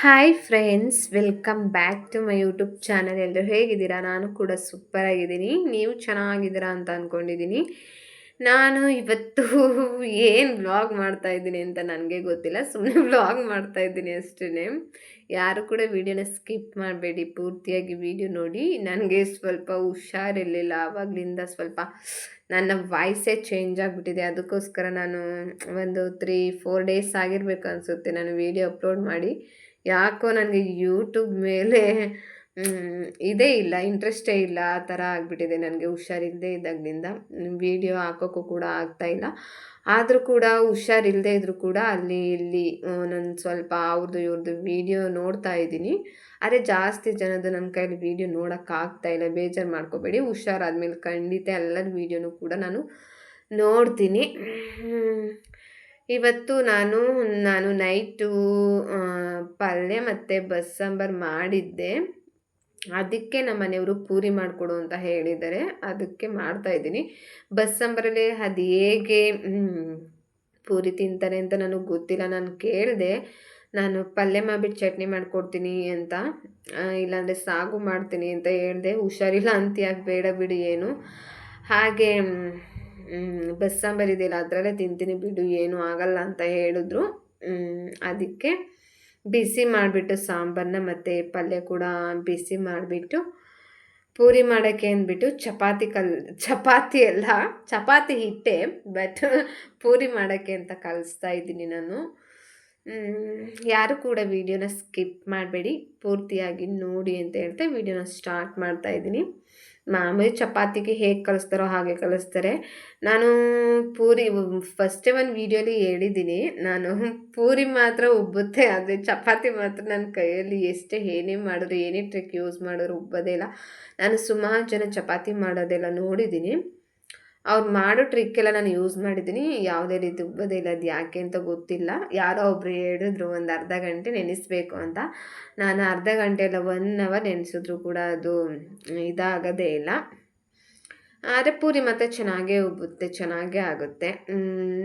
Hi friends welcome back to my YouTube channel ಎಲ್ಲರೂ ಹೇಗಿದ್ದೀರಾ? ನಾನು ಕೂಡ ಸೂಪರ್ ಆಗಿದ್ದೀನಿ ನೀವು ಚೆನ್ನಾಗಿದ್ದೀರಾ ಅಂತ ಅಂದ್ಕೊಂಡಿದ್ದೀನಿ ನಾನು ಇವತ್ತು ಏನು ವ್ಲಾಗ್ ಮಾಡ್ತಾ ಇದ್ದೀನಿ ಅಂತ ನನಗೆ ಗೊತ್ತಿಲ್ಲ. ಸುಮ್ಮನೆ ವ್ಲಾಗ್ ಮಾಡ್ತಾ ಇದ್ದೀನಿ ಅಷ್ಟೇ ಯಾರು ಕೂಡ ವೀಡಿಯೋನ ಸ್ಕಿಪ್ ಮಾಡಬೇಡಿ. ಪೂರ್ತಿಯಾಗಿ ವೀಡಿಯೋ ನೋಡಿ. ನನಗೆ ಸ್ವಲ್ಪ ಹುಷಾರಿರಲಿಲ್ಲ. ಆವಾಗಲಿಂದ ಸ್ವಲ್ಪ ನನ್ನ ವಾಯ್ಸೇ ಚೇಂಜ್ ಆಗಿಬಿಟ್ಟಿದೆ. ಅದಕ್ಕೋಸ್ಕರ ನಾನು ಒಂದು ತ್ರೀ ಫೋರ್ ಡೇಸ್ ಆಗಿರಬೇಕು ಅನಿಸುತ್ತೆ. ನಾನು ವೀಡಿಯೋ ಅಪ್ಲೋಡ್ ಮಾಡಿ. ಯಾಕೋ ನನಗೆ ಯೂಟ್ಯೂಬ್ ಮೇಲೆ ಇದೇ ಇಲ್ಲ ಇಂಟ್ರೆಸ್ಟೇ ಇಲ್ಲ, ಆ ಥರ ಆಗಿಬಿಟ್ಟಿದೆ ನನಗೆ ಹುಷಾರಿಲ್ಲದೆ ಇದ್ದಾಗಲಿಂದ. ವೀಡಿಯೋ ಹಾಕೋಕ್ಕೂ ಕೂಡ ಆಗ್ತಾಯಿಲ್ಲ ಆದರೂ ಕೂಡ ಹುಷಾರಿಲ್ಲದೆ ಇದ್ದರೂ ಕೂಡ ಅಲ್ಲಿ, ಇಲ್ಲಿ ನಾನು ಸ್ವಲ್ಪ ಅವ್ರದ್ದು ಇವ್ರದ್ದು ವೀಡಿಯೋ ನೋಡ್ತಾ ಇದ್ದೀನಿ. ಆದರೆ ಜಾಸ್ತಿ ಜನದ್ದು ನನ್ನ ಕೈಯಲ್ಲಿ ವೀಡಿಯೋ ನೋಡೋಕ್ಕಾಗ್ತಾ ಇಲ್ಲ, ಬೇಜಾರು ಮಾಡ್ಕೋಬೇಡಿ. ಹುಷಾರಾದ್ಮೇಲೆ ಖಂಡಿತ ಎಲ್ಲರ ವೀಡಿಯೋನೂ ಕೂಡ ನಾನು ನೋಡ್ತೀನಿ. ಇವತ್ತು ನಾನು ನಾನು ನೈಟು ಪಲ್ಯ ಮತ್ತು ಬಸ್ಸಾಂಬಾರು ಮಾಡಿದ್ದೆ. ಅದಕ್ಕೆ ನಮ್ಮ ಮನೆಯವರು ಪೂರಿ ಮಾಡಿಕೊಡು ಅಂತ ಹೇಳಿದ್ದಾರೆ. ಅದಕ್ಕೆ ಮಾಡ್ತಾಯಿದ್ದೀನಿ ಬಸ್ಸಾಂಬಾರಲ್ಲಿ ಅದು ಹೇಗೆ ಪೂರಿ ತಿಂತಾರೆ ಅಂತ ನನಗೆ ಗೊತ್ತಿಲ್ಲ. ನಾನು ಕೇಳಿದೆ. ನಾನು ಪಲ್ಯ ಮಾಡಿಬಿಟ್ಟು ಚಟ್ನಿ ಮಾಡಿಕೊಡ್ತೀನಿ ಅಂತ. ಇಲ್ಲಾಂದರೆ ಸಾಗು ಮಾಡ್ತೀನಿ ಅಂತ ಹೇಳಿದೆ. ಹುಷಾರಿಲ್ಲ ಅಂತಿಯಾಗಿ ಬೇಡ ಬಿಡಿ ಏನು. ಹಾಗೆ ಬಸ್ಸಾಂಬಾರು ಇದೆಯಲ್ಲ ಅದರಲ್ಲೇ ತಿಂತೀನಿ ಬಿಡು, ಏನೂ ಆಗಲ್ಲ ಅಂತ ಹೇಳಿದ್ರು. ಅದಕ್ಕೆ ಬಿಸಿ ಮಾಡಿಬಿಟ್ಟು ಸಾಂಬಾರನ್ನ ಮತ್ತು ಪಲ್ಯ ಕೂಡ ಬಿಸಿ ಮಾಡಿಬಿಟ್ಟು ಪೂರಿ ಮಾಡೋಕ್ಕೆ ಅಂದ್ಬಿಟ್ಟು ಚಪಾತಿ ಕಲ್, ಚಪಾತಿ ಅಲ್ಲ, ಚಪಾತಿ ಹಿಟ್ಟೆ ಬಟ್ ಪೂರಿ ಮಾಡೋಕ್ಕೆ ಅಂತ ಕಲಿಸ್ತಾ ಇದ್ದೀನಿ ನಾನು. ಯಾರು ಕೂಡ ವೀಡಿಯೋನ ಸ್ಕಿಪ್ ಮಾಡಬೇಡಿ, ಪೂರ್ತಿಯಾಗಿ ನೋಡಿ ಅಂತ ಹೇಳ್ತಾ ವಿಡಿಯೋನ ಸ್ಟಾರ್ಟ್ ಮಾಡ್ತಾ ಇದ್ದೀನಿ. ಮಾಮೂಲಿ ಚಪಾತಿಗೆ ಹೇಗೆ ಕಲಿಸ್ತಾರೋ ಹಾಗೆ ಕಲಿಸ್ತಾರೆ. ನಾನು ಪೂರಿ ಫಸ್ಟೇ ಒಂದು ವೀಡಿಯೋಲಿ ಹೇಳಿದ್ದೀನಿ. ನಾನು ಪೂರಿ ಮಾತ್ರ ಉಬ್ಬುತ್ತೆ, ಆದರೆ ಚಪಾತಿ ಮಾತ್ರ ನನ್ನ ಕೈಯಲ್ಲಿ ಎಷ್ಟೇ ಏನೇ ಮಾಡಿದ್ರು, ಏನೇ ಟ್ರಿಕ್ ಯೂಸ್ ಮಾಡಿದ್ರು ಉಬ್ಬೋದೇ ಇಲ್ಲ. ನಾನು ಸುಮಾರು ಜನ ಚಪಾತಿ ಮಾಡೋದೆಲ್ಲ ನೋಡಿದ್ದೀನಿ. ಅವ್ರು ಮಾಡೋ ಟ್ರಿಕ್ಕೆಲ್ಲ ನಾನು ಯೂಸ್ ಮಾಡಿದ್ದೀನಿ. ಯಾವುದೇ ರೀತಿ ಉಬ್ಬೋದಿಲ್ಲ ಅದು ಯಾಕೆ ಅಂತ ಗೊತ್ತಿಲ್ಲ. ಯಾರೋ ಒಬ್ರು ಹೇಳಿದ್ರು ಒಂದು ಅರ್ಧ ಗಂಟೆ ನೆನೆಸ್ಬೇಕು ಅಂತ. ನಾನು ಅರ್ಧ ಗಂಟೆ ಎಲ್ಲ ಒನ್ ಅವರ್ ನೆನೆಸಿದ್ರು ಕೂಡ ಅದು ಇದಾಗೋದೇ ಇಲ್ಲ. ಆದರೆ ಪೂರಿ ಮತ್ತೆ ಚೆನ್ನಾಗೇ ಉಬ್ಬುತ್ತೆ, ಚೆನ್ನಾಗೇ ಆಗುತ್ತೆ.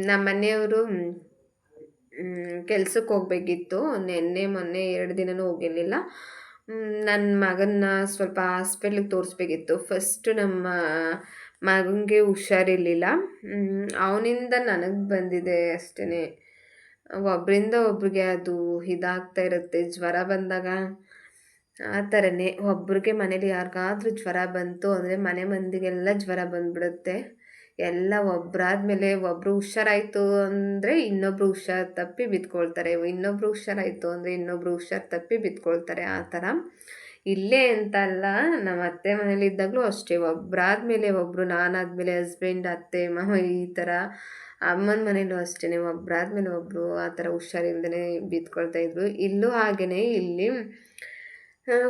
ನಮ್ಮ ಮನೆಯವರು ಕೆಲ್ಸಕ್ಕೆ ಹೋಗ್ಬೇಕಿತ್ತು. ನಿನ್ನೆ, ಮೊನ್ನೆ ಎರಡು ದಿನವೂ ಹೋಗಿರಲಿಲ್ಲ. ನನ್ನ ಮಗನ್ನ ಸ್ವಲ್ಪ ಹಾಸ್ಪಿಟ್ಲಿಗೆ ತೋರಿಸ್ಬೇಕಿತ್ತು. ಫಸ್ಟು ನಮ್ಮ ಮಗನಿಗೆ ಹುಷಾರಿರ್ಲಿಲ್ಲ. ಅವನಿಂದ ನನಗೆ ಬಂದಿದೆ ಅಷ್ಟೇ ಒಬ್ಬರಿಂದ ಒಬ್ರಿಗೆ ಅದು ಇದಾಗ್ತಾ ಇರುತ್ತೆ. ಜ್ವರ ಬಂದಾಗ ಆ ಥರನೇ ಒಬ್ರಿಗೆ ಮನೇಲಿ ಯಾರಿಗಾದ್ರೂ ಜ್ವರ ಬಂತು ಅಂದರೆ ಮನೆ ಮಂದಿಗೆಲ್ಲ ಜ್ವರ ಬಂದ್ಬಿಡುತ್ತೆ. ಎಲ್ಲ ಒಬ್ಬರಾದ್ಮೇಲೆ ಒಬ್ಬರು ಹುಷಾರಾಯಿತು ಅಂದರೆ ಇನ್ನೊಬ್ರು ಹುಷಾರು ತಪ್ಪಿ ಬಿದ್ಕೊಳ್ತಾರೆ. ಇನ್ನೊಬ್ರು ಹುಷಾರಾಯಿತು ಅಂದರೆ ಇನ್ನೊಬ್ರು ಹುಷಾರು ತಪ್ಪಿ ಬಿದ್ಕೊಳ್ತಾರೆ ಆ ಥರ. ಇಲ್ಲೇ ಅಂತಲ್ಲ ನಮ್ಮ ಅತ್ತೆ ಮನೇಲಿದ್ದಾಗಲೂ ಅಷ್ಟೇ. ಒಬ್ಬರಾದ್ಮೇಲೆ ಒಬ್ಬರು ನಾನಾದ್ಮೇಲೆ ಹಸ್ಬೆಂಡ್ ಅತ್ತೆ, ಮಾವ ಈ ಥರ ಅಮ್ಮನ ಮನೇಲೂ ಅಷ್ಟೇ ಒಬ್ಬರಾದ್ಮೇಲೆ ಒಬ್ಬರು ಆ ಥರ ಹುಷಾರಿಲ್ದೇ ಬಿದ್ಕೊಳ್ತಾ ಇದ್ರು. ಇಲ್ಲೂ ಹಾಗೆಯೇ ಇಲ್ಲಿ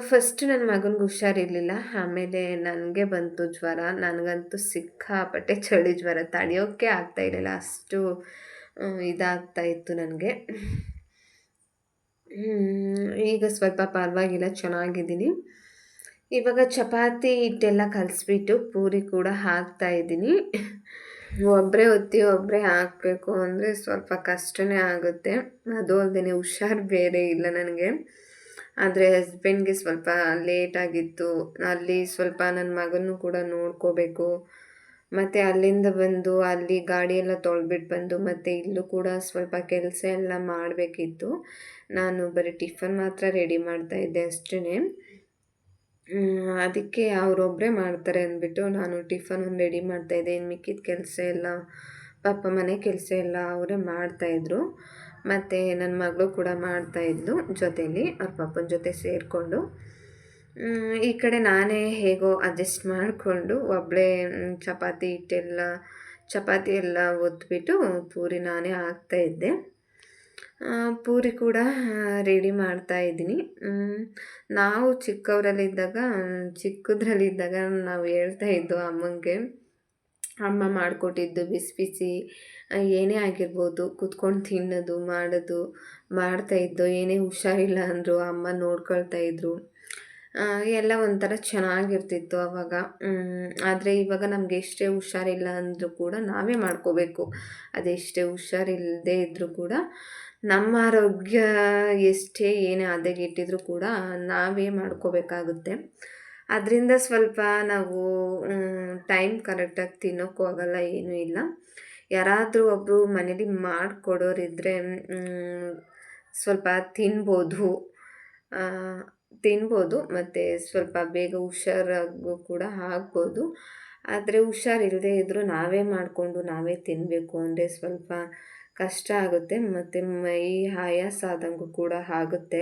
ಫಸ್ಟ್ ನನ್ನ ಮಗನಿಗೆ ಹುಷಾರಿರಲಿಲ್ಲ. ಆಮೇಲೆ ನನಗೆ ಬಂತು ಜ್ವರ. ನನಗಂತೂ ಸಿಕ್ಕಾಪಟ್ಟೆ ಚಳಿ ಜ್ವರ. ತಡೆಯೋಕ್ಕೆ ಆಗ್ತಾ ಇರಲಿಲ್ಲ. ಅಷ್ಟು ಇದಾಗ್ತಾ ಇತ್ತು ನನಗೆ. ಈಗ ಸ್ವಲ್ಪ ಪರವಾಗಿಲ್ಲ, ಚೆನ್ನಾಗಿದ್ದೀನಿ. ಇವಾಗ ಚಪಾತಿ ಹಿಟ್ಟೆಲ್ಲ ಕಲಿಸ್ಬಿಟ್ಟು ಪೂರಿ ಕೂಡ ಹಾಕ್ತಾ ಇದ್ದೀನಿ. ಒಬ್ಬರೇ ಒತ್ತಿ ಒಬ್ಬರೇ ಹಾಕಬೇಕು ಅಂದರೆ ಸ್ವಲ್ಪ ಕಷ್ಟನೇ ಆಗುತ್ತೆ. ಅದು ಅಲ್ಲದೆ ಹುಷಾರು ಬೇರೆ ಇಲ್ಲ ನನಗೆ. ಆದರೆ ಹಸ್ಬೆಂಡ್ಗೆ ಸ್ವಲ್ಪ ಲೇಟಾಗಿತ್ತು ಅಲ್ಲಿ ಸ್ವಲ್ಪ ನನ್ನ ಮಗನೂ ಕೂಡ ನೋಡ್ಕೋಬೇಕು. ಮತ್ತು ಅಲ್ಲಿಂದ ಬಂದು ಅಲ್ಲಿ ಗಾಡಿಯೆಲ್ಲ ತೊಳ್ಬಿಟ್ಟು ಬಂದು ಮತ್ತು ಇಲ್ಲೂ ಕೂಡ ಸ್ವಲ್ಪ ಕೆಲಸ ಎಲ್ಲ ಮಾಡಬೇಕಿತ್ತು. ನಾನು ಬರೀ ಟಿಫನ್ ಮಾತ್ರ ರೆಡಿ ಮಾಡ್ತಾ ಇದ್ದೆ ಅಷ್ಟೇ ಅದಕ್ಕೆ ಅವರೊಬ್ಬರೇ ಮಾಡ್ತಾರೆ ಅಂದ್ಬಿಟ್ಟು ನಾನು ಟಿಫನ್ ಒಂದು ರೆಡಿ ಮಾಡ್ತಾಯಿದ್ದೆ ಇನ್ನು ಮಿಕ್ಕಿದ ಕೆಲಸ ಎಲ್ಲ, ಪಾಪ ಮನೆ ಕೆಲಸ ಎಲ್ಲ ಅವರೇ ಮಾಡ್ತಾಯಿದ್ರು ಮತ್ತು ನನ್ನ ಮಗಳು ಕೂಡ ಮಾಡ್ತಾಯಿದ್ಲು ಜೊತೇಲಿ, ಅವ್ರ ಪಾಪನ ಜೊತೆ ಸೇರಿಕೊಂಡು. ಈ ಕಡೆ ನಾನೇ ಹೇಗೋ ಅಡ್ಜಸ್ಟ್ ಮಾಡಿಕೊಂಡು ಒಬ್ಬಳೇ ಚಪಾತಿ ಹಿಟ್ಟೆಲ್ಲ, ಚಪಾತಿ ಎಲ್ಲ ಒತ್ಬಿಟ್ಟು ಪೂರಿ ನಾನೇ ಹಾಕ್ತಾಯಿದ್ದೆ ಪೂರಿ ಕೂಡ ರೆಡಿ ಮಾಡ್ತಾ ಇದ್ದೀನಿ. ನಾವು ಚಿಕ್ಕವರಲ್ಲಿದ್ದಾಗ ಚಿಕ್ಕದ್ರಲ್ಲಿದ್ದಾಗ ನಾವು ಹೇಳ್ತಾ ಇದ್ದು ಅಮ್ಮಂಗೆ, ಅಮ್ಮ ಮಾಡಿಕೊಟ್ಟಿದ್ದು ಬಿಸಿ ಬಿಸಿ, ಏನೇ ಆಗಿರ್ಬೋದು, ಕುತ್ಕೊಂಡು ತಿನ್ನೋದು, ಮಾಡೋದು ಮಾಡ್ತಾಯಿದ್ದು ಏನೇ ಹುಷಾರಿಲ್ಲ ಅಂದರು ಅಮ್ಮ ನೋಡ್ಕೊಳ್ತಾ ಇದ್ರು. ಎಲ್ಲ ಒಂಥರ ಚೆನ್ನಾಗಿರ್ತಿತ್ತು ಆವಾಗ ಆದರೆ ಇವಾಗ ನಮಗೆ ಎಷ್ಟೇ ಹುಷಾರಿಲ್ಲ ಅಂದರೂ ಕೂಡ ನಾವೇ ಮಾಡ್ಕೋಬೇಕು. ಅದೆಷ್ಟೇ ಹುಷಾರಿಲ್ಲದೆ ಇದ್ದರೂ ಕೂಡ ನಮ್ಮ ಆರೋಗ್ಯ ಎಷ್ಟೇ ಏನೇ ಹದಗೆಟ್ಟಿದ್ರೂ ಕೂಡ ನಾವೇ ಮಾಡ್ಕೋಬೇಕಾಗುತ್ತೆ. ಅದರಿಂದ ಸ್ವಲ್ಪ ನಾವು ಟೈಮ್ ಕರೆಕ್ಟಾಗಿ ತಿನ್ನೋಕ್ಕೂ ಆಗಲ್ಲ, ಏನೂ ಇಲ್ಲ. ಯಾರಾದರೂ ಒಬ್ಬರು ಮನೇಲಿ ಮಾಡಿಕೊಡೋರಿದ್ದರೆ ಸ್ವಲ್ಪ ತಿನ್ಬೋದು. ತಿನ್ಬೋದು, ಮತ್ತು ಸ್ವಲ್ಪ ಬೇಗ ಹುಷಾರಾಗೂ ಕೂಡ ಆಗ್ಬೋದು. ಆದರೆ ಹುಷಾರಿಲ್ಲದೆ ಇದ್ದರೂ ನಾವೇ ಮಾಡಿಕೊಂಡು ನಾವೇ ತಿನ್ನಬೇಕು ಅಂದರೆ ಸ್ವಲ್ಪ ಕಷ್ಟ ಆಗುತ್ತೆ, ಮತ್ತು ಮೈ ಆಯಾಸ ಆದಂಗು ಕೂಡ ಆಗುತ್ತೆ.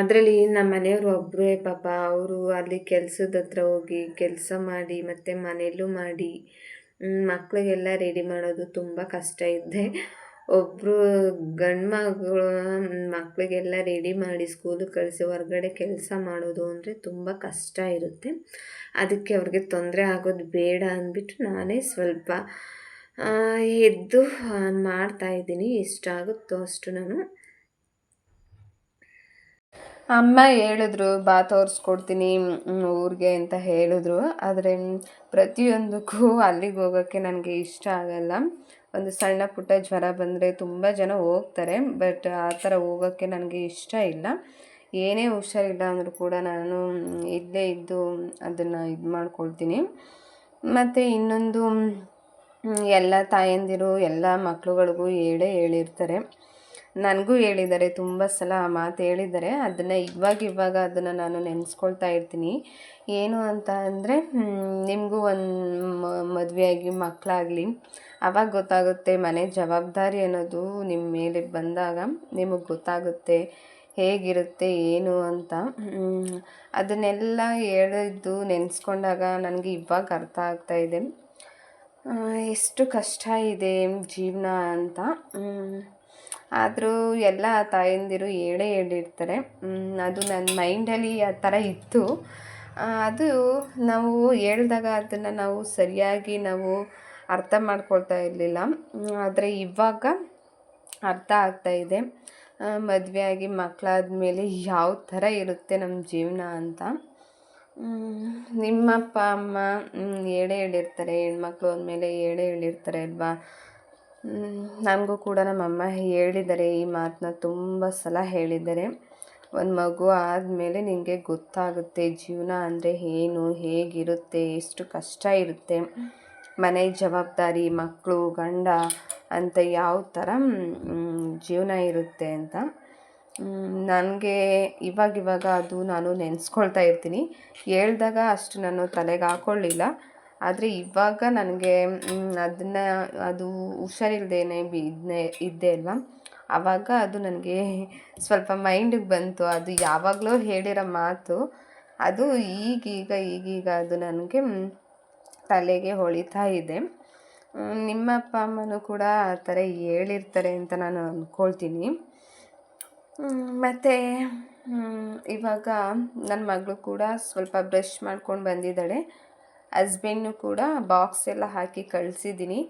ಅದರಲ್ಲಿ ನಮ್ಮ ಮನೆಯವರು ಒಬ್ಬರೇ ಪಾಪ, ಅವರು ಅಲ್ಲಿ ಕೆಲಸದ ಹತ್ರ ಹೋಗಿ ಕೆಲಸ ಮಾಡಿ, ಮತ್ತು ಮನೆಯಲ್ಲೂ ಮಾಡಿ ಮಕ್ಕಳಿಗೆಲ್ಲ ರೆಡಿ ಮಾಡೋದು ತುಂಬ ಕಷ್ಟ ಇದೆ. ಒಬ್ಬರು ಗಂಡು ಮಗಳು ಮಕ್ಕಳಿಗೆಲ್ಲ ರೆಡಿ ಮಾಡಿ ಸ್ಕೂಲಿಗೆ ಕಳಿಸಿ ಹೊರಗಡೆ ಕೆಲಸ ಮಾಡೋದು ಅಂದರೆ ತುಂಬ ಕಷ್ಟ ಇರುತ್ತೆ. ಅದಕ್ಕೆ ಅವ್ರಿಗೆ ತೊಂದರೆ ಆಗೋದು ಬೇಡ ಅಂದ್ಬಿಟ್ಟು ನಾನೇ ಸ್ವಲ್ಪ ಎದ್ದು ಮಾಡ್ತಾಯಿದ್ದೀನಿ ಎಷ್ಟಾಗುತ್ತೋ ಅಷ್ಟು ನಾನು. ಅಮ್ಮ ಹೇಳಿದ್ರು, ಬಾ ತೋರಿಸ್ಕೊಡ್ತೀನಿ ಊರಿಗೆ ಅಂತ ಹೇಳಿದ್ರು. ಆದರೆ, ಪ್ರತಿಯೊಂದಕ್ಕೂ ಅಲ್ಲಿಗೆ ಹೋಗೋಕ್ಕೆ ನನಗೆ ಇಷ್ಟ ಆಗಲ್ಲ. ಒಂದು ಸಣ್ಣ ಪುಟ್ಟ ಜ್ವರ ಬಂದರೆ ತುಂಬ ಜನ ಹೋಗ್ತಾರೆ, ಬಟ್ ಆ ಥರ ಹೋಗೋಕ್ಕೆ ನನಗೆ ಇಷ್ಟ ಇಲ್ಲ. ಏನೇ ಹುಷಾರಿಲ್ಲ ಅಂದರೂ ಕೂಡ ನಾನು ಇಲ್ಲೇ ಇದ್ದು ಅದನ್ನು ಇದು ಮಾಡ್ಕೊಳ್ತೀನಿ. ಮತ್ತು ಇನ್ನೊಂದು, ಎಲ್ಲ ತಾಯಂದಿರು, ಎಲ್ಲ ಮಕ್ಕಳುಗಳಿಗೂ ಹೇಳೇ ಹೇಳಿರ್ತಾರೆ. ನನಗೂ ಹೇಳಿದ್ದಾರೆ, ತುಂಬ ಸಲ ಮಾತು ಹೇಳಿದ್ದಾರೆ. ಅದನ್ನು ಇವಾಗ ಇವಾಗ ಅದನ್ನು ನಾನು ನೆನೆಸ್ಕೊಳ್ತಾ ಇರ್ತೀನಿ. ಏನು ಅಂತ ಅಂದರೆ ನಿಮಗೂ ಒಂದು ಮದುವೆಯಾಗಿ ಮಕ್ಕಳಾಗಲಿ ಆವಾಗ ಗೊತ್ತಾಗುತ್ತೆ ಮನೆ ಜವಾಬ್ದಾರಿ ಅನ್ನೋದು ನಿಮ್ಮ ಮೇಲೆ ಬಂದಾಗ ನಿಮಗೆ ಗೊತ್ತಾಗುತ್ತೆ ಹೇಗಿರುತ್ತೆ, ಏನು ಅಂತ. ಅದನ್ನೆಲ್ಲ ಹೇಳಿದ್ದು ನೆನೆಸ್ಕೊಂಡಾಗ ನನಗೆ ಇವಾಗ ಅರ್ಥ ಆಗ್ತಾ ಇದೆ. ಎಷ್ಟು ಕಷ್ಟ ಇದೆ ಜೀವನ ಅಂತ. ಆದರೂ ಎಲ್ಲ ತಾಯಂದಿರು ಹೇಳೇ ಹೇಳಿರ್ತಾರೆ. ಅದು ನನ್ನ ಮೈಂಡಲ್ಲಿ ಆ ಥರ ಇತ್ತು. ಅದು ನಾವು ಹೇಳಿದಾಗ ಅದನ್ನು ನಾವು ಸರಿಯಾಗಿ ನಾವು ಅರ್ಥ ಮಾಡ್ಕೊಳ್ತಾ ಇರಲಿಲ್ಲ. ಆದರೆ ಇವಾಗ ಅರ್ಥ ಆಗ್ತಾ ಇದೆ. ಮದುವೆ ಆಗಿ ಮಕ್ಕಳಾದ ಮೇಲೆ ಯಾವ ಥರ ಇರುತ್ತೆ ನಮ್ಮ ಜೀವನ ಅಂತ. ನಿಮ್ಮಪ್ಪ, ಅಮ್ಮ ಹೇಳೇ ಹೇಳಿರ್ತಾರೆ, ಹೆಣ್ಮಕ್ಳು ಅಂದಮೇಲೆ ಹೇಳೇ ಹೇಳಿರ್ತಾರೆ ಅಲ್ವಾ? ನನಗೂ ಕೂಡ ನಮ್ಮಮ್ಮ ಹೇಳಿದ್ದಾರೆ, ಈ ಮಾತನ್ನ ತುಂಬ ಸಲ ಹೇಳಿದ್ದಾರೆ. ಒಂದು ಮಗು ಆದಮೇಲೆ ನಿನಗೆ ಗೊತ್ತಾಗುತ್ತೆ ಜೀವನ ಅಂದರೆ ಏನು, ಹೇಗಿರುತ್ತೆ, ಎಷ್ಟು ಕಷ್ಟ ಇರುತ್ತೆ. ಮನೆ ಜವಾಬ್ದಾರಿ ಮಕ್ಕಳು ಗಂಡ ಅಂತ ಯಾವ ಥರ ಜೀವನ ಇರುತ್ತೆ ಅಂತ. ನನಗೆ ಇವಾಗಿವಾಗ ಅದು ನಾನು ನೆನೆಸ್ಕೊಳ್ತಾ ಇರ್ತೀನಿ. ಹೇಳ್ದಾಗ ಅಷ್ಟು ನಾನು ತಲೆಗೆ ಹಾಕ್ಕೊಳ್ಳಿಲ್ಲ ಆದರೆ ಇವಾಗ ನನಗೆ ಅದನ್ನು, ಅದು ಹುಷಾರಿಲ್ದೇನೆ ಇದ್ನೇ ಇದ್ದೆ ಅಲ್ವಾ? ಆವಾಗ ಅದು ನನಗೆ ಸ್ವಲ್ಪ ಮೈಂಡಿಗೆ ಬಂತು. ಅದು ಯಾವಾಗಲೋ ಹೇಳಿರೋ ಮಾತು. ಅದು ಈಗೀಗ ಈಗೀಗ ಅದು ನನಗೆ ತಲೆಗೆ ಹೊಳಿತಾ ಇದೆ. ನಿಮ್ಮ ಅಪ್ಪ, ಅಮ್ಮನೂ ಕೂಡ ಆ ಥರ ಹೇಳಿರ್ತಾರೆ ಅಂತ ನಾನು ಅಂದ್ಕೊಳ್ತೀನಿ ಮತ್ತು ಇವಾಗ ನನ್ನ ಮಗಳು ಕೂಡ ಸ್ವಲ್ಪ ಬ್ರಷ್ ಮಾಡ್ಕೊಂಡು ಬಂದಿದ್ದಾಳೆ. ಹಸ್ಬೆಂಡ್ನು ಕೂಡ ಬಾಕ್ಸ್ ಎಲ್ಲ ಹಾಕಿ ಕಳಿಸಿದ್ದೀನಿ.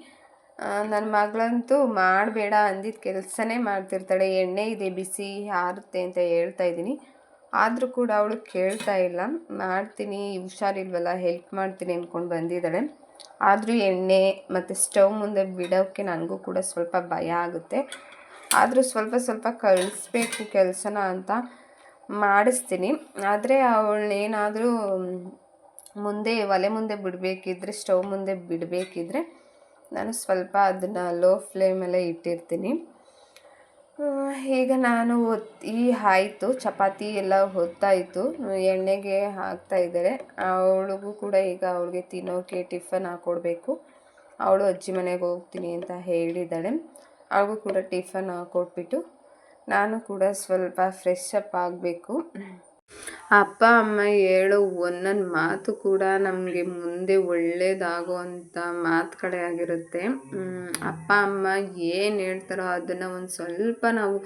ನನ್ನ ಮಗಳಂತೂ ಮಾಡಬೇಡ ಅಂದಿದ್ದ ಕೆಲಸನೇ ಮಾಡ್ತಿರ್ತಾಳೆ, ಎಣ್ಣೆ ಇದೆ, ಬಿಸಿ ಹಾರುತ್ತೆ ಅಂತ ಹೇಳ್ತಾ ಇದ್ದೀನಿ. ಆದರೂ ಕೂಡ ಅವಳು ಕೇಳ್ತಾ ಇಲ್ಲ. ಮಾಡ್ತೀನಿ, ಹುಷಾರಿಲ್ವಲ್ಲ ಹೆಲ್ಪ್ ಮಾಡ್ತೀನಿ ಅಂದ್ಕೊಂಡು ಬಂದಿದ್ದಾಳೆ. ಆದರೂ ಎಣ್ಣೆ ಮತ್ತು ಸ್ಟವ್ ಮುಂದೆ ಬಿಡೋಕ್ಕೆ ನನಗೂ ಕೂಡ ಸ್ವಲ್ಪ ಭಯ ಆಗುತ್ತೆ. ಆದರೂ ಸ್ವಲ್ಪ ಸ್ವಲ್ಪ ಕಳಿಸ್ಬೇಕು ಕೆಲಸನ ಅಂತ ಮಾಡಿಸ್ತೀನಿ. ಆದರೆ ಅವಳನ್ನೇನಾದರೂ ಮುಂದೆ ಒಲೆ ಮುಂದೆ ಬಿಡಬೇಕಿದ್ರೆ, ಸ್ಟವ್ ಮುಂದೆ ಬಿಡಬೇಕಿದ್ರೆ ನಾನು ಸ್ವಲ್ಪ ಅದನ್ನು ಲೋ ಫ್ಲೇಮಲ್ಲೇ ಇಟ್ಟಿರ್ತೀನಿ. ಈಗ ನಾನು ಈ ಆಯಿತು, ಚಪಾತಿ ಎಲ್ಲ ಹೊತ್ತಾಯಿತು. ಎಣ್ಣೆಗೆ ಹಾಕ್ತಾ ಇದ್ದಾರೆ. ಅವಳಿಗೂ ಕೂಡ ಈಗ ಅವಳಿಗೆ ತಿನ್ನೋಕೆ ಟಿಫನ್ ಹಾಕ್ಕೊಡ್ಬೇಕು ಅವಳು ಅಜ್ಜಿ ಮನೆಗೆ ಹೋಗ್ತೀನಿ ಅಂತ ಹೇಳಿದ್ದಾಳೆ. ಅವಳಿಗೂ ಕೂಡ ಟಿಫನ್ ಹಾಕ್ಕೊಟ್ಬಿಟ್ಟು ನಾನು ಕೂಡ ಸ್ವಲ್ಪ ಫ್ರೆಶ್ ಅಪ್ ಆಗಬೇಕು. ಅಪ್ಪ, ಅಮ್ಮ ಹೇಳೋ, ಒಂದೊಂದು ಮಾತು ಕೂಡ ನಮಗೆ ಮುಂದೆ ಒಳ್ಳೆಯದಾಗುವಂಥ ಮಾತುಗಳೇ ಆಗಿರುತ್ತೆ. ಅಪ್ಪ, ಅಮ್ಮ ಏನು ಹೇಳ್ತಾರೋ ಅದನ್ನು ಒಂದು ಸ್ವಲ್ಪ ನಾವು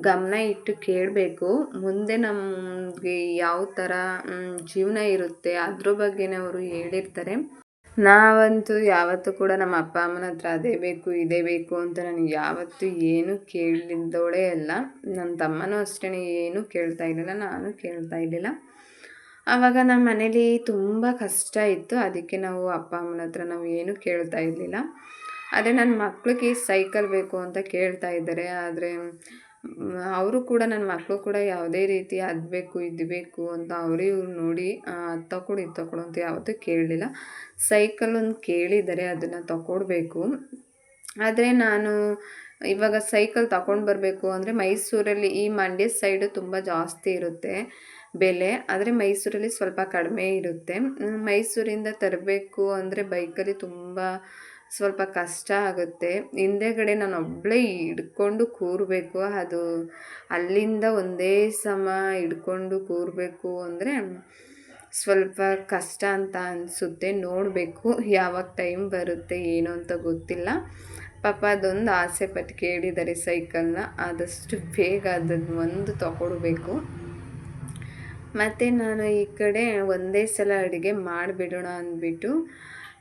ಗಮನ ಇಟ್ಟು ಕೇಳಬೇಕು. ಮುಂದೆ ನಮಗೆ ಯಾವ ಥರ ಜೀವನ ಇರುತ್ತೆ, ಅದ್ರ ಬಗ್ಗೆನೇ ಅವರು ಹೇಳಿರ್ತಾರೆ. ನಾವಂತೂ ಯಾವತ್ತೂ ಕೂಡ ನಮ್ಮ ಅಪ್ಪ ಅಮ್ಮನ ಹತ್ರ ಅದೇ ಬೇಕು, ಇದೇ ಬೇಕು ಅಂತ ನನಗೆ ಯಾವತ್ತೂ ಏನು ಕೇಳಿದ್ದವಳೇ ಅಲ್ಲ. ನನ್ನ ತಮ್ಮನೂ ಅಷ್ಟೇ ಏನು ಕೇಳ್ತಾ ಇರಲಿಲ್ಲ, ನಾನು ಕೇಳ್ತಾ ಇರಲಿಲ್ಲ. ಆವಾಗ ನಮ್ಮ ಮನೇಲಿ ತುಂಬ ಕಷ್ಟ ಇತ್ತು. ಅದಕ್ಕೆ ನಾವು ಅಪ್ಪ ಅಮ್ಮನ ಹತ್ರ ನಾವು ಏನು ಕೇಳ್ತಾ ಇರಲಿಲ್ಲ. ಆದರೆ ನನ್ನ ಮಕ್ಳಿಗೆ ಸೈಕಲ್ ಬೇಕು ಅಂತ ಕೇಳ್ತಾ ಇದ್ದಾರೆ. ಆದರೆ ಅವರು ಕೂಡ ನನ್ನ ಮಕ್ಕಳು ಕೂಡ ಯಾವುದೇ ರೀತಿ ಅದು ಬೇಕು, ಇದು ಬೇಕು ಅಂತ ಅವರೇ ಇವ್ರು ನೋಡಿ ಅದು ತಗೊಡು ಇದು ತಗೊಡು ಅಂತ ಯಾವತ್ತೂ ಕೇಳಲಿಲ್ಲ. ಸೈಕಲ್ ಒಂದು ಕೇಳಿದರೆ ಅದನ್ನು ತಗೊಡ್ಬೇಕು ಆದರೆ ನಾನು ಇವಾಗ ಸೈಕಲ್ ತಗೊಂಡು ಬರಬೇಕು ಅಂದರೆ ಮೈಸೂರಲ್ಲಿ ಈ ಮಂಡ್ಯ ಸೈಡು ತುಂಬ ಜಾಸ್ತಿ ಇರುತ್ತೆ ಬೆಲೆ. ಆದರೆ ಮೈಸೂರಲ್ಲಿ ಸ್ವಲ್ಪ ಕಡಿಮೆ ಇರುತ್ತೆ. ಮೈಸೂರಿಂದ ತರಬೇಕು ಅಂದರೆ ಬೈಕಲ್ಲಿ ತುಂಬ ಸ್ವಲ್ಪ ಕಷ್ಟ ಆಗುತ್ತೆ. ಹಿಂದೆಗಡೆ ನಾನು ಒಬ್ಬಳೇ ಹಿಡ್ಕೊಂಡು ಕೂರಬೇಕು. ಅದು ಅಲ್ಲಿಂದ ಒಂದೇ ಸಮ ಹಿಡ್ಕೊಂಡು ಕೂರಬೇಕು ಅಂದರೆ ಸ್ವಲ್ಪ ಕಷ್ಟ ಅಂತ ಅನಿಸುತ್ತೆ. ನೋಡಬೇಕು ಯಾವಾಗ ಟೈಮ್ ಬರುತ್ತೆ, ಏನು ಅಂತ ಗೊತ್ತಿಲ್ಲ. ಪಾಪ ಅದೊಂದು ಆಸೆ ಪಟ್ಟು ಕೇಳಿದ್ದಾರೆ ಸೈಕಲ್ನ ಆದಷ್ಟು ಬೇಗ ಅದನ್ನು ಒಂದು ತಗೊಡ್ಬೇಕು ಮತ್ತು ನಾನು ಈ ಕಡೆ ಒಂದೇ ಸಲ ಅಡುಗೆ ಮಾಡಿಬಿಡೋಣ ಅಂದ್ಬಿಟ್ಟು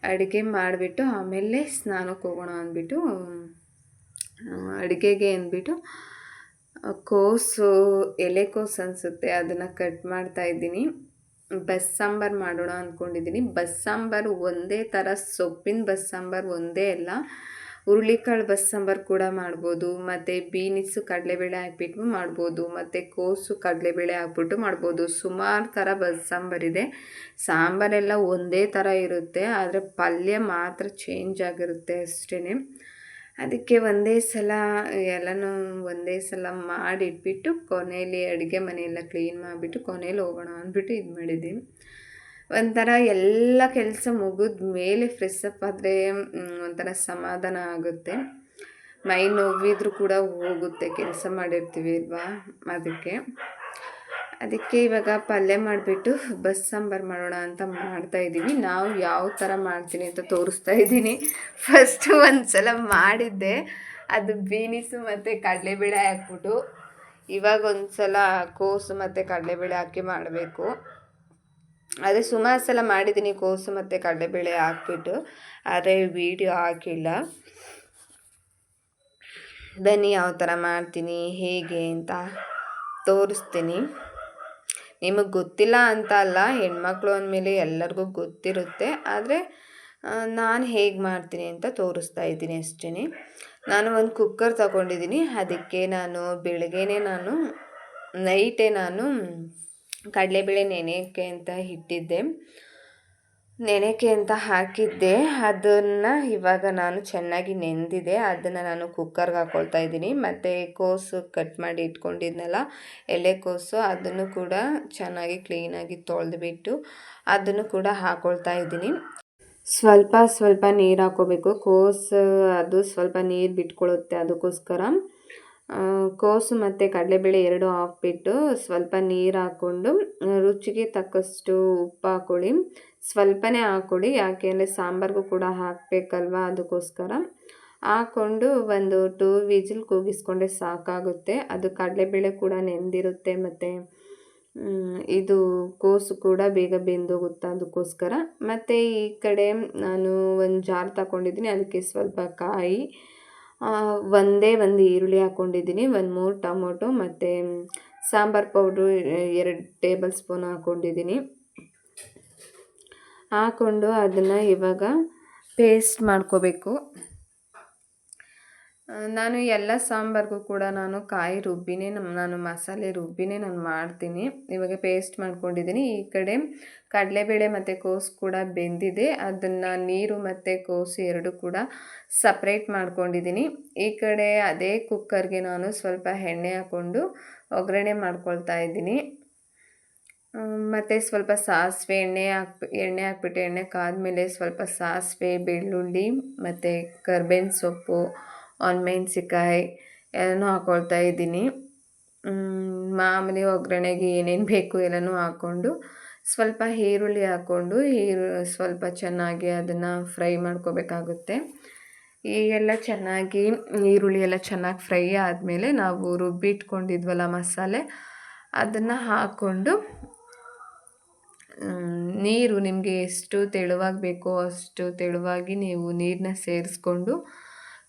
ಅಡುಗೆ ಮಾಡಿಬಿಟ್ಟು ಆಮೇಲೆ ಸ್ನಾನಕ್ಕೆ ಹೋಗೋಣ ಅಂದ್ಬಿಟ್ಟು ಅಡುಗೆಗೆ ಅಂದ್ಬಿಟ್ಟು ಕೋಸು ಎಲೆಕೋಸು ಅನಿಸುತ್ತೆ. ಅದನ್ನು ಕಟ್ ಮಾಡ್ತಾಯಿದ್ದೀನಿ ಬಸ್ ಸಾಂಬಾರು ಮಾಡೋಣ ಅಂದ್ಕೊಂಡಿದ್ದೀನಿ ಬಸ್ ಸಾಂಬಾರು ಒಂದೇ ಥರ ಸೊಪ್ಪಿನ ಬಸ್ ಸಾಂಬಾರು ಒಂದೇ ಅಲ್ಲ. ಹುರುಳಿಕಾಳು ಬಸ್ ಸಾಂಬಾರು ಕೂಡ ಮಾಡ್ಬೋದು, ಮತ್ತು ಬೀನಿಸು ಕಡಲೆಬೇಳೆ ಹಾಕ್ಬಿಟ್ಟು ಮಾಡ್ಬೋದು, ಮತ್ತು ಕೋಸು ಕಡಲೆಬೇಳೆ ಹಾಕ್ಬಿಟ್ಟು ಮಾಡ್ಬೋದು. ಸುಮಾರು ಥರ ಬಸ್ ಸಾಂಬಾರಿದೆ ಸಾಂಬಾರೆಲ್ಲ ಒಂದೇ ಥರ ಇರುತ್ತೆ, ಆದರೆ ಪಲ್ಯ ಮಾತ್ರ ಚೇಂಜ್ ಆಗಿರುತ್ತೆ ಅಷ್ಟೇ ಅದಕ್ಕೆ ಒಂದೇ ಸಲ, ಎಲ್ಲನೂ ಒಂದೇ ಸಲ ಮಾಡಿಟ್ಬಿಟ್ಟು ಕೊನೆಯಲ್ಲಿ ಅಡುಗೆ ಮನೆಯೆಲ್ಲ ಕ್ಲೀನ್ ಮಾಡಿಬಿಟ್ಟು ಕೊನೆಯಲ್ಲಿ ಹೋಗೋಣ ಅಂದ್ಬಿಟ್ಟು ಇದು ಮಾಡಿದ್ದೀನಿ ಒಂಥರ ಎಲ್ಲ ಕೆಲಸ ಮುಗಿದ ಮೇಲೆ ಫ್ರೆಶ್ ಅಪ್ ಆದರೆ ಒಂಥರ ಸಮಾಧಾನ ಆಗುತ್ತೆ. ಮೈ ನೋವಿದ್ರೂ ಕೂಡ ಹೋಗುತ್ತೆ, ಕೆಲಸ ಮಾಡಿರ್ತೀವಿ ಅಲ್ವಾ ಅದಕ್ಕೆ. ಅದಕ್ಕೆ ಇವಾಗ ಪಲ್ಯ ಮಾಡಿಬಿಟ್ಟು ಬಸ್ ಸಾಂಬಾರು ಮಾಡೋಣ ಅಂತ ಮಾಡ್ತಾ ಇದ್ದೀವಿ. ನಾವು ಯಾವ ಥರ ಮಾಡ್ತೀನಿ ಅಂತ ತೋರಿಸ್ತಾ ಇದ್ದೀನಿ. ಫಸ್ಟು ಒಂದು ಸಲ ಮಾಡಿದ್ದೆ. ಅದು ಬೀನಿಸು ಮತ್ತು ಕಡಲೆಬೇಳೆ ಹಾಕ್ಬಿಟ್ಟು ಇವಾಗ ಒಂದು ಸಲ ಕೋಸು ಮತ್ತು ಕಡಲೆಬೇಳೆ ಹಾಕಿ ಮಾಡಬೇಕು. ಅದೇ ಸುಮಾರು ಸಲ ಮಾಡಿದ್ದೀನಿ ಕೋಸು ಮತ್ತು ಕಡಲೆಬೇಳೆ ಹಾಕ್ಬಿಟ್ಟು, ಆದರೆ ವೀಡಿಯೋ ಹಾಕಿಲ್ಲ. ಬನ್ನಿ ಯಾವ ಥರ ಮಾಡ್ತೀನಿ, ಹೇಗೆ ಅಂತ ತೋರಿಸ್ತೀನಿ. ನಿಮಗೆ ಗೊತ್ತಿಲ್ಲ ಅಂತ ಅಲ್ಲ, ಹೆಣ್ಮಕ್ಳು ಅಂದಮೇಲೆ ಎಲ್ಲರಿಗೂ ಗೊತ್ತಿರುತ್ತೆ. ಆದರೆ ನಾನು ಹೇಗೆ ಮಾಡ್ತೀನಿ ಅಂತ ತೋರಿಸ್ತಾ ಇದ್ದೀನಿ ಅಷ್ಟೇ ನಾನು ಒಂದು ಕುಕ್ಕರ್ ತಗೊಂಡಿದ್ದೀನಿ, ಅದಕ್ಕೆ ನಾನು ಬೆಳಗ್ಗೆನೇ ನಾನು, ನೈಟೇ ನಾನು ಕಡಲೆಬೇಳೆ ನೆನೆಯೋಕ್ಕೆ ಅಂತ ಇಟ್ಟಿದ್ದೆ ನೆನೆಯೋಕ್ಕೆ ಅಂತ ಹಾಕಿದ್ದೆ. ಅದನ್ನು ಇವಾಗ ನಾನು ಚೆನ್ನಾಗಿ ನೆಂದಿದೆ. ಅದನ್ನು ನಾನು ಕುಕ್ಕರ್ಗೆ ಹಾಕ್ಕೊಳ್ತಾ ಇದ್ದೀನಿ. ಮತ್ತು ಕೋಸು ಕಟ್ ಮಾಡಿ ಇಟ್ಕೊಂಡಿದ್ನಲ್ಲ ಎಲೆಕೋಸು ಅದನ್ನು ಕೂಡ ಚೆನ್ನಾಗಿ ಕ್ಲೀನಾಗಿ ತೊಳೆದುಬಿಟ್ಟು ಅದನ್ನು ಕೂಡ ಹಾಕ್ಕೊಳ್ತಾ ಇದ್ದೀನಿ. ಸ್ವಲ್ಪ ಸ್ವಲ್ಪ ನೀರು ಹಾಕೋಬೇಕು. ಕೋಸು ಅದು ಸ್ವಲ್ಪ ನೀರು ಬಿಟ್ಕೊಳ್ಳುತ್ತೆ ಅದಕ್ಕೋಸ್ಕರ. ಕೋಸು ಮತ್ತು ಕಡಲೆಬೇಳೆ ಎರಡು ಹಾಕ್ಬಿಟ್ಟು ಸ್ವಲ್ಪ ನೀರು ಹಾಕ್ಕೊಂಡು ರುಚಿಗೆ ತಕ್ಕಷ್ಟು ಉಪ್ಪು ಹಾಕ್ಕೊಳ್ಳಿ ಸ್ವಲ್ಪನೇ ಹಾಕ್ಕೊಳ್ಳಿ ಯಾಕೆ ಅಂದರೆ ಸಾಂಬಾರಿಗೂ ಕೂಡ ಹಾಕಬೇಕಲ್ವಾ ಅದಕ್ಕೋಸ್ಕರ. ಹಾಕ್ಕೊಂಡು ಒಂದು ಟೂ ವಿಜಿಲ್ ಕೂಗಿಸ್ಕೊಂಡ್ರೆ ಸಾಕಾಗುತ್ತೆ. ಅದು ಕಡಲೆಬೇಳೆ ಕೂಡ ನೆಂದಿರುತ್ತೆ ಮತ್ತು ಇದು ಕೋಸು ಕೂಡ ಬೇಗ ಬೆಂದೋಗುತ್ತೆ ಅದಕ್ಕೋಸ್ಕರ. ಮತ್ತು ಈ ಕಡೆ ನಾನು ಒಂದು ಜಾರ್ ತಗೊಂಡಿದ್ದೀನಿ, ಅದಕ್ಕೆ ಸ್ವಲ್ಪ ಕಾಯಿ ಒಂದೇ ಒಂದು ಈರುಳ್ಳಿ ಹಾಕ್ಕೊಂಡಿದ್ದೀನಿ ಒಂದು ಮೂರು ಟೊಮೊಟೊ ಮತ್ತು ಸಾಂಬಾರು ಪೌಡ್ರು ಎರಡು ಟೇಬಲ್ ಸ್ಪೂನ್ ಹಾಕ್ಕೊಂಡಿದ್ದೀನಿ ಹಾಕ್ಕೊಂಡು ಅದನ್ನು ಇವಾಗ ಪೇಸ್ಟ್ ಮಾಡ್ಕೋಬೇಕು. ನಾನು ಎಲ್ಲ ಸಾಂಬಾರಿಗೂ ಕೂಡ ನಾನು ಕಾಯಿ ರುಬ್ಬಿನೇ ನಮ್ಮ ನಾನು ಮಸಾಲೆ ರುಬ್ಬಿನೇ ನಾನು ಮಾಡ್ತೀನಿ. ಇವಾಗ ಪೇಸ್ಟ್ ಮಾಡ್ಕೊಂಡಿದ್ದೀನಿ ಈ ಕಡೆ ಕಡಲೆಬೇಳೆ ಮತ್ತು ಕೋಸು ಕೂಡ ಬೆಂದಿದೆ. ಅದನ್ನು ನೀರು ಮತ್ತು ಕೋಸು ಎರಡು ಕೂಡ ಸಪ್ರೇಟ್ ಮಾಡ್ಕೊಂಡಿದ್ದೀನಿ ಈ ಕಡೆ ಅದೇ ಕುಕ್ಕರ್ಗೆ ನಾನು ಸ್ವಲ್ಪ ಎಣ್ಣೆ ಹಾಕ್ಕೊಂಡು ಒಗ್ಗರಣೆ ಮಾಡ್ಕೊಳ್ತಾ ಇದ್ದೀನಿ. ಮತ್ತು ಸ್ವಲ್ಪ ಸಾಸಿವೆ ಎಣ್ಣೆ ಹಾಕಿ, ಎಣ್ಣೆ ಹಾಕ್ಬಿಟ್ಟು ಎಣ್ಣೆ ಕಾದ್ಮೇಲೆ ಸ್ವಲ್ಪ ಸಾಸಿವೆ, ಬೆಳ್ಳುಳ್ಳಿ ಮತ್ತು ಕರ್ಬೇವಿನ ಸೊಪ್ಪು ಒಣಮೆಣ್ಸಿಕಾಯಿ ಎಲ್ಲನೂ ಹಾಕ್ಕೊಳ್ತಾ ಇದ್ದೀನಿ. ಮಾಮೂಲಿ ಒಗ್ಗರಣೆಗೆ ಏನೇನು ಬೇಕು ಎಲ್ಲನೂ ಹಾಕ್ಕೊಂಡು ಸ್ವಲ್ಪ ಈರುಳ್ಳಿ ಹಾಕ್ಕೊಂಡು ಈರು, ಸ್ವಲ್ಪ ಚೆನ್ನಾಗಿ ಅದನ್ನು ಫ್ರೈ ಮಾಡ್ಕೋಬೇಕಾಗುತ್ತೆ. ಈಗೆಲ್ಲ ಚೆನ್ನಾಗಿ ಈರುಳ್ಳಿ ಎಲ್ಲ ಚೆನ್ನಾಗಿ ಫ್ರೈ ಆದಮೇಲೆ ನಾವು ರುಬ್ಬಿಟ್ಕೊಂಡಿದ್ವಲ್ಲ ಮಸಾಲೆ, ಅದನ್ನು ಹಾಕ್ಕೊಂಡು ನೀರು ನಿಮಗೆ ಎಷ್ಟು ತೆಳುವಾಗಿ ಬೇಕೋ ಅಷ್ಟು ತೆಳುವಾಗಿ ನೀವು ನೀರನ್ನ ಸೇರಿಸ್ಕೊಂಡು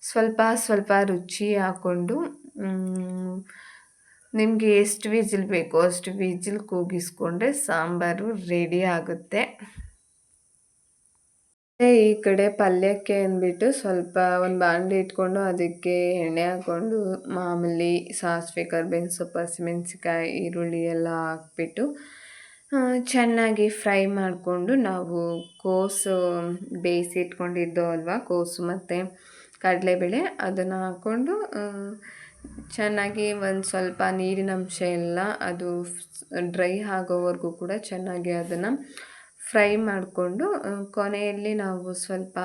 ಸ್ವಲ್ಪ ಸ್ವಲ್ಪ ರುಚಿ ಹಾಕ್ಕೊಂಡು ನಿಮಗೆ ಎಷ್ಟು ವಿಜಿಲ್ ಬೇಕೋ ಅಷ್ಟು ವಿಜಿಲ್ ಕೂಗಿಸ್ಕೊಂಡ್ರೆ ಸಾಂಬಾರು ರೆಡಿ ಆಗುತ್ತೆ. ಈ ಕಡೆ ಪಲ್ಯಕ್ಕೆ ಅಂದ್ಬಿಟ್ಟು ಸ್ವಲ್ಪ ಒಂದು ಬಾಂಡೆ ಇಟ್ಕೊಂಡು ಅದಕ್ಕೆ ಎಣ್ಣೆ ಹಾಕ್ಕೊಂಡು ಮಾಮೂಲಿ ಸಾಸಿವೆ, ಕರ್ಬೇವಿನ ಸೊಪ್ಪು ಹಸಿಮೆಣ್ಸಿಕಾಯಿ ಈರುಳ್ಳಿ ಎಲ್ಲ ಹಾಕ್ಬಿಟ್ಟು ಚೆನ್ನಾಗಿ ಫ್ರೈ ಮಾಡಿಕೊಂಡು ನಾವು ಕೋಸು ಬೇಯಿಸಿ ಇಟ್ಕೊಂಡಿದ್ದೋ ಅಲ್ವಾ, ಕೋಸು ಮತ್ತು ಕಡಲೆಬೇಳೆ ಅದನ್ನು ಹಾಕ್ಕೊಂಡು ಚೆನ್ನಾಗಿ ಒಂದು ಸ್ವಲ್ಪ ನೀರಿನಂಶ ಎಲ್ಲ ಅದು ಡ್ರೈ ಆಗೋವರೆಗೂ ಕೂಡ ಚೆನ್ನಾಗಿ ಅದನ್ನು ಫ್ರೈ ಮಾಡಿಕೊಂಡು ಕೊನೆಯಲ್ಲಿ ನಾವು ಸ್ವಲ್ಪ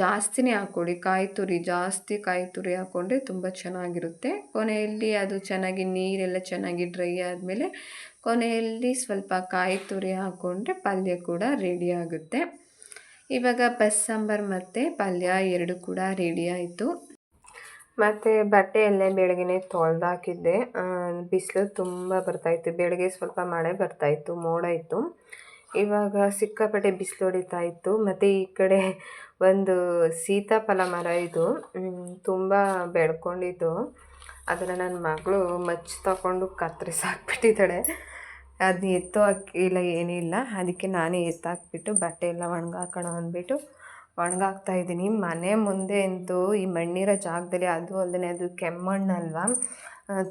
ಜಾಸ್ತಿನೇ ಹಾಕ್ಕೊಡಿ. ಕಾಯಿ ತುರಿ ಜಾಸ್ತಿ ಕಾಯಿ ತುರಿ ಹಾಕ್ಕೊಂಡ್ರೆ ತುಂಬ ಚೆನ್ನಾಗಿರುತ್ತೆ. ಕೊನೆಯಲ್ಲಿ ಅದು ಚೆನ್ನಾಗಿ ನೀರೆಲ್ಲ ಚೆನ್ನಾಗಿ ಡ್ರೈ ಆದಮೇಲೆ ಕೊನೆಯಲ್ಲಿ ಸ್ವಲ್ಪ ಕಾಯಿ ತುರಿ ಹಾಕ್ಕೊಂಡ್ರೆ ಪಲ್ಯ ಕೂಡ ರೆಡಿ ಆಗುತ್ತೆ. ಇವಾಗ ಬಸ್ ಸಾಂಬಾರು ಮತ್ತು ಪಲ್ಯ ಎರಡು ಕೂಡ ರೆಡಿ ಆಯಿತು. ಮತ್ತು ಬಟ್ಟೆ ಎಲ್ಲ ಬೆಳಗ್ಗೆ ತೊಳೆದಾಕಿದ್ದೆ ಬಿಸಿಲು ತುಂಬ ಬರ್ತಾಯಿತ್ತು ಬೆಳಗ್ಗೆ ಸ್ವಲ್ಪ ಮಳೆ ಬರ್ತಾಯಿತ್ತು ಮೋಡ ಇತ್ತು. ಇವಾಗ ಸಿಕ್ಕಾಪಟ್ಟೆ ಬಿಸಿಲು ಹೊಡಿತಾ ಇತ್ತು. ಮತ್ತು ಈ ಕಡೆ ಒಂದು ಸೀತಾಫಲ ಮರ ಇದು ತುಂಬ ಬೆಳ್ಕೊಂಡಿದ್ದು ಅದನ್ನು ನನ್ನ ಮಗಳು ಮಚ್ಚು ತಗೊಂಡು ಕತ್ತರಿಸಿ ಹಾಕ್ಬಿಟ್ಟಿದ್ದಾಳೆ ಅದನ್ನ ಎತ್ತೋ ಹಾಕಿಲ್ಲ ಏನಿಲ್ಲ ಅದಕ್ಕೆ ನಾನೇ ಎತ್ತಾಕ್ಬಿಟ್ಟು ಬಟ್ಟೆ ಎಲ್ಲ ಒಣಗಾಕೋಣ ಅಂದ್ಬಿಟ್ಟು ಒಣಗಾಕ್ತಾ ಇದ್ದೀನಿ. ಮನೆ ಮುಂದೆ ಅಂತೂ ಈ ಮಣ್ಣಿರೋ ಜಾಗದಲ್ಲಿ ಅದು ಅಲ್ಲದೆ ಅದು ಕೆಮ್ಮಣ್ಣಲ್ವ?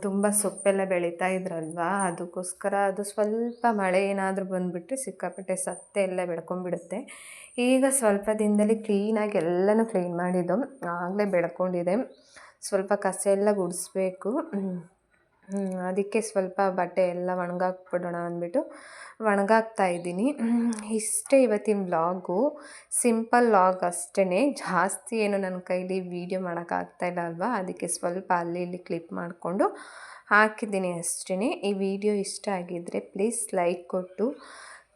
ತುಂಬ ಸೊಪ್ಪೆಲ್ಲ ಬೆಳೀತಾ ಇದ್ರಲ್ವ? ಅದಕ್ಕೋಸ್ಕರ ಅದು ಸ್ವಲ್ಪ ಮಳೆ ಏನಾದರೂ ಬಂದುಬಿಟ್ರೆ ಸಿಕ್ಕಾಪಟ್ಟೆ ಸತ್ತೆ ಎಲ್ಲ ಬೆಳ್ಕೊಂಡ್ಬಿಡುತ್ತೆ. ಈಗ ಸ್ವಲ್ಪ ದಿನದಲ್ಲಿ ಕ್ಲೀನಾಗಿ ಎಲ್ಲನೂ ಕ್ಲೀನ್ ಮಾಡಿದ್ದು. ಆಗಲೇ ಬೆಳ್ಕೊಂಡಿದೆ. ಸ್ವಲ್ಪ ಕಸ ಎಲ್ಲ ಗುಡಿಸ್ಬೇಕು. ಅದಕ್ಕೆ ಸ್ವಲ್ಪ ಬಟ್ಟೆ ಎಲ್ಲ ಒಣಗಾಕ್ಬಿಡೋಣ ಅಂದ್ಬಿಟ್ಟು ಒಣಗಾಕ್ತಾ ಇದ್ದೀನಿ. ಇಷ್ಟೇ ಇವತ್ತಿನ ವ್ಲಾಗು. ಸಿಂಪಲ್ ಲಾಗ್ ಅಷ್ಟೇ ಜಾಸ್ತಿ ಏನು ನನ್ನ ಕೈಲಿ ವೀಡಿಯೋ ಮಾಡೋಕ್ಕಾಗ್ತಾಯಿಲ್ಲ ಅಲ್ವಾ? ಅದಕ್ಕೆ ಸ್ವಲ್ಪ ಅಲ್ಲಿ ಇಲ್ಲಿ ಕ್ಲಿಪ್ ಮಾಡಿಕೊಂಡು ಹಾಕಿದ್ದೀನಿ ಅಷ್ಟೇ ಈ ವಿಡಿಯೋ ಇಷ್ಟ ಆಗಿದ್ದರೆ ಪ್ಲೀಸ್ ಲೈಕ್ ಕೊಟ್ಟು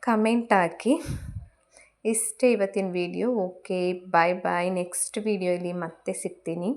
ಕಮೆಂಟ್ ಹಾಕಿ. ಇಷ್ಟೇ ಇವತ್ತಿನ video. Okay, bye bye. Next ವೀಡಿಯೋಲಿ ಮತ್ತೆ ಸಿಗ್ತೀನಿ.